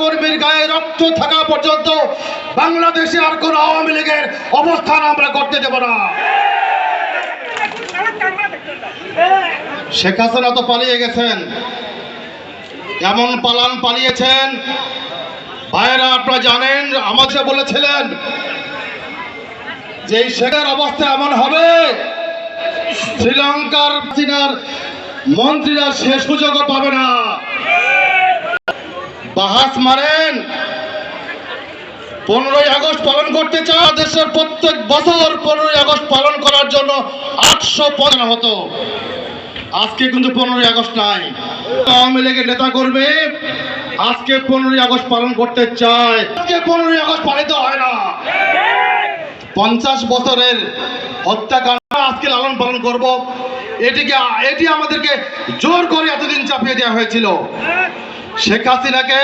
কর্মীর গায়ে রক্ত থাকা পর্যন্ত বাংলাদেশে আর কোন আওয়ামী লীগের অবস্থান আমরা করতে দেব না। শেখ হাসিনা তো পালিয়ে গেছেন। এমন পালান পালিয়েছেন। ভাইয়েরা, আপনারা জানেন আমাকে বলেছিলেন যে এই শেখের অবস্থা এমন হবে, শ্রীলঙ্কার মন্ত্রীরা সে সুযোগও পাবে না। বাহাস মারেন। পনেরোই আগস্ট পালন করতে চায় দেশের প্রত্যেক বছর পনেরোই আগস্ট পালন করার জন্য আটশো পনেরো হতো। আজকে কিন্তু পনেরোই আগস্ট নাই। আওয়ামী লীগের নেতা কর্মী আজকে পনেরোই আগস্ট পালন করতে চায়। আজকে পনেরোই আগস্ট পালিত হয় না। পঞ্চাশ বছরের হত্যাকাণ্ড আজকে লালন পালন করব। এটিকে এটি আমাদেরকে জোর করে এতদিন চাপিয়ে দেওয়া হয়েছিল। শেখ হাসিনাকে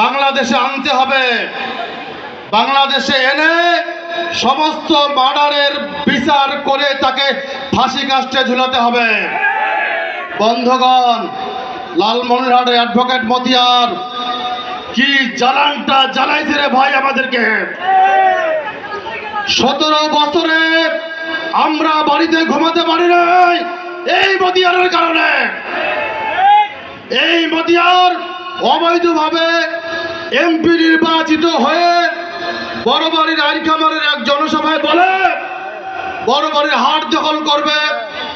বাংলাদেশে আনতে হবে। বাংলাদেশে এনে সমস্ত মার্ডারের বিচার করে তাকে ফাঁসি কাস্টে ঝুলাতে হবে। বন্ধগণ, লালমনিরহাটের অ্যাডভোকেট মতিয়ার, কি জ্বালানটা জ্বালাইছে রে ভাই আমাদেরকে? সতেরো বছরে আমরা বাড়িতে ঘুমাতে পারি নাই, এই মতিয়ারের কারণে। এই মতিয়ার অবৈধভাবে এমপি নির্বাচিত হয়ে বড় বাড়ির আইন কামারের এক জনসভায় বলে বড় বাড়ির হাট দখল করবে,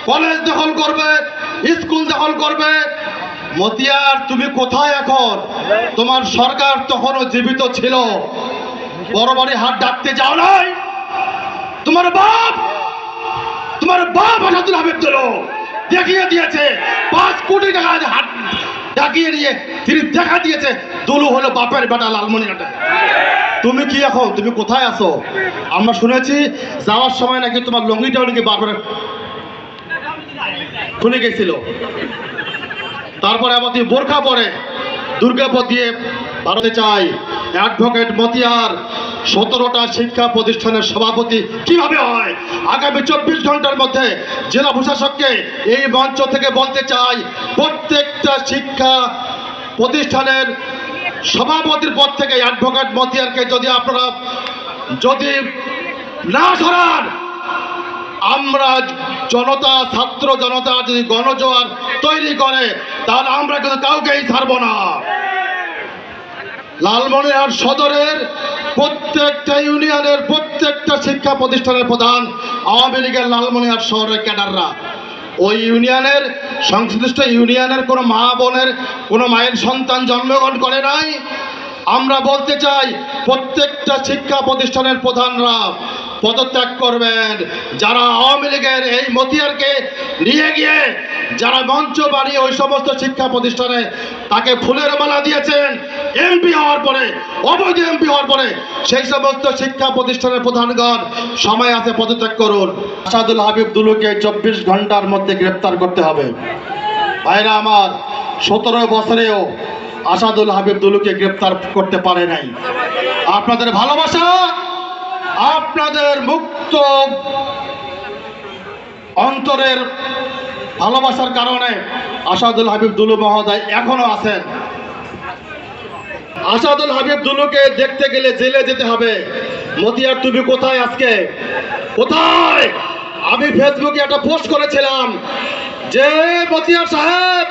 কলেজ দখল করবে, স্কুল দখল করবে। মতিয়ার, তুমি কোথায় এখন? তোমার সরকার তখনও জীবিত ছিল। বড় বাড়ি হাট ডাকতে যাও নাই। তোমার বাপ তোমার বাপ আসাদুল হাবিব দিল দেখিয়ে দিয়েছে। পাঁচ কোটি টাকা হাট ডাকিয়ে নিয়ে তিনি দেখা দিয়েছে, দুলু হলো বাপের বেটা লালমনিরহাটে তুমি কি এখন, তুমি কোথায় আছো? আমরা শুনেছি যাওয়ার সময় নাকি তোমার লঙ্গিটাও নাকি বারবার খুলে গেছিল। তারপরে আবার বোরখা পরে দুর্গাপদ দিয়ে ভারতে চাই, অ্যাডভোকেট মতিয়ার সতেরোটা শিক্ষা প্রতিষ্ঠানের সভাপতি কীভাবে হয়? আগামী চব্বিশ ঘণ্টার মধ্যে জেলা প্রশাসককে এই মঞ্চ থেকে বলতে চাই, প্রত্যেকটা শিক্ষা প্রতিষ্ঠানের সভাপতির পদ থেকে অ্যাডভোকেট মতিয়ারকে যদি আপনারা যদি না সরান, আমরা জনতা, ছাত্র জনতা যদি গণজোয়ার তৈরি করে, তাহলে আমরা কিন্তু কাউকেই ছাড়বো না। লালমনিরহাট সদরের প্রত্যেকটা ইউনিয়নের, প্রত্যেকটা শিক্ষা প্রতিষ্ঠানের প্রধান আওয়ামী লীগের লালমনিহাট শহরের ক্যাডাররা। ওই ইউনিয়নের, সংশ্লিষ্ট ইউনিয়নের কোনো মা বোনের, কোনো মায়ের সন্তান জন্মগ্রহণ করে নাই। আমরা বলতে চাই, প্রত্যেকটা শিক্ষা প্রতিষ্ঠানের প্রধানরা পদত্যাগ করবেন। যারা আওয়ামী লীগের এই মতিয়ারকে নিয়ে গিয়ে যারা মঞ্চ বানিয়ে ওই সমস্ত শিক্ষা প্রতিষ্ঠানে তাকে ফুলের মালা দিয়েছেন, এমপি হওয়ার পরে, অবৈধ এমপি হওয়ার পরে, সেই সমস্ত শিক্ষা প্রতিষ্ঠানের প্রধানগণ সময় আছে পদত্যাগ করুন। আসাদুল হাবিব দুলুকে চব্বিশ ঘণ্টার মধ্যে গ্রেপ্তার করতে হবে। ভাইরা আমার, সতেরো বছরেও আসাদুল হাবিব দুলুকে গ্রেপ্তার করতে পারে নাই। আপনাদের ভালোবাসা আপনাদের মুক্ত অন্তরের ভালোবাসার কারণে আসাদুল হাবিব দুলু মহোদয় এখনও আছেন। আসাদুল হাবিব দুলুকে দেখতে গেলে জেলে যেতে হবে। মতিয়ার, তুমি কোথায় আজকে? কোথায়? আমি ফেসবুকে একটা পোস্ট করেছিলাম যে মতিয়ার সাহেব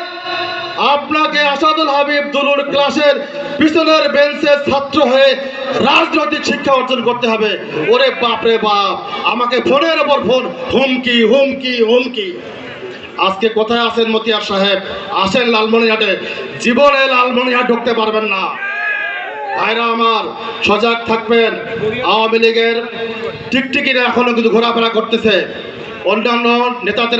আপনাকে আসাদুল হাবিব দুলুর ক্লাসের পিছনের বেঞ্চের ছাত্র হয়ে রাজনৈতিক শিক্ষা অর্জন করতে হবে। ওরে বাপ রে বাপ, আমাকে ফোনের ওপর ফোন, হুমকি হুমকি হুমকি। আজকে কোথায় আছেন মতিয়ার সাহেব? আসেন লালমনিরহাটে। জীবনে লালমনিরহাট ঢুকতে পারবেন না। ভাইরা আমার, সজাগ থাকবেন। আওয়ামী লীগের টিকটিকিরা এখনও কিন্তু ঘোরাফেরা করতেছে। অন্যান্য নেতাদের